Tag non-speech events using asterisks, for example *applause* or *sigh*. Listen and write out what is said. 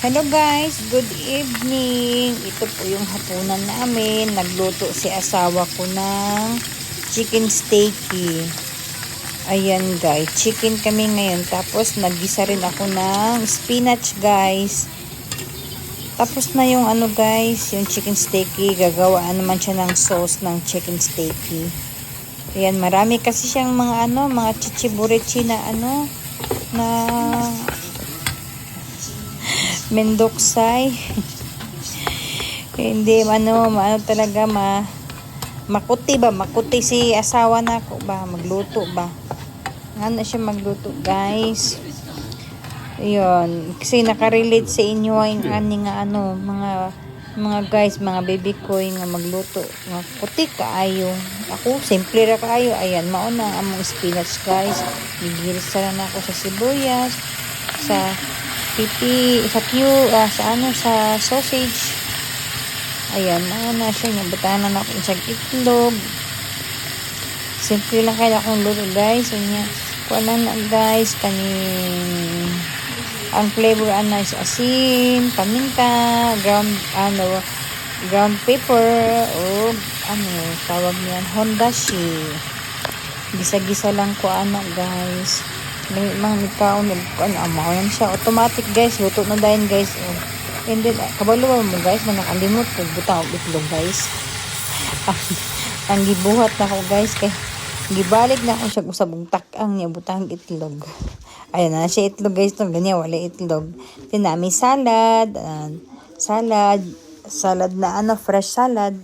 Hello guys, good evening. Ito po yung hapunan namin. Nagluto si asawa ko ng chicken steaky. Ayan guys, chicken kami ngayon. Tapos naggisa rin ako ng spinach guys. Tapos na yung ano guys, yung chicken steaky. Gagawaan naman siya ng sauce ng chicken steaky. Ayan, marami kasi siyang mga ano, mga chichiburichi na ano, na Mendoksay. Hindi ano, ano talaga ma makuti ba? Makuti si asawa na ako ba? Magluto ba? Ano siya magluto, guys? Ayun. Kasi nakarelate sa inyo yung ani nga ano, mga mga guys, mga baby ko nga magluto. Nga puti kaayo. Ako, simple ra kaayo. Ayan, mauna ang among spinach, guys. Gigilsa na ako sa sibuyas, sa pipi, sa pew, ah, sa ano, sa sausage. Ayan, mauna siya. Yung butanan ako sa itlog. Simple lang kaya akong luto, guys. Ayan, wala na, guys. Kaning ang flavor ano is asin, paminta, ground ano ground pepper o ano tawag niyan hondashi. Gisa-gisa lang ko ano guys. May mga nagkaon ano amo yan siya automatic guys luto na dayon guys. Oh. And then kabalo mo guys na nakalimot ko butang og itlog guys. *laughs* ang gibuhat na ko guys kay gibalik na ako siya usabong takang niya butang itlog. Ayan na siya itlog guys. Ito ganyan, wala itlog. Tinami salad. Uh, salad. Salad na ano, fresh salad.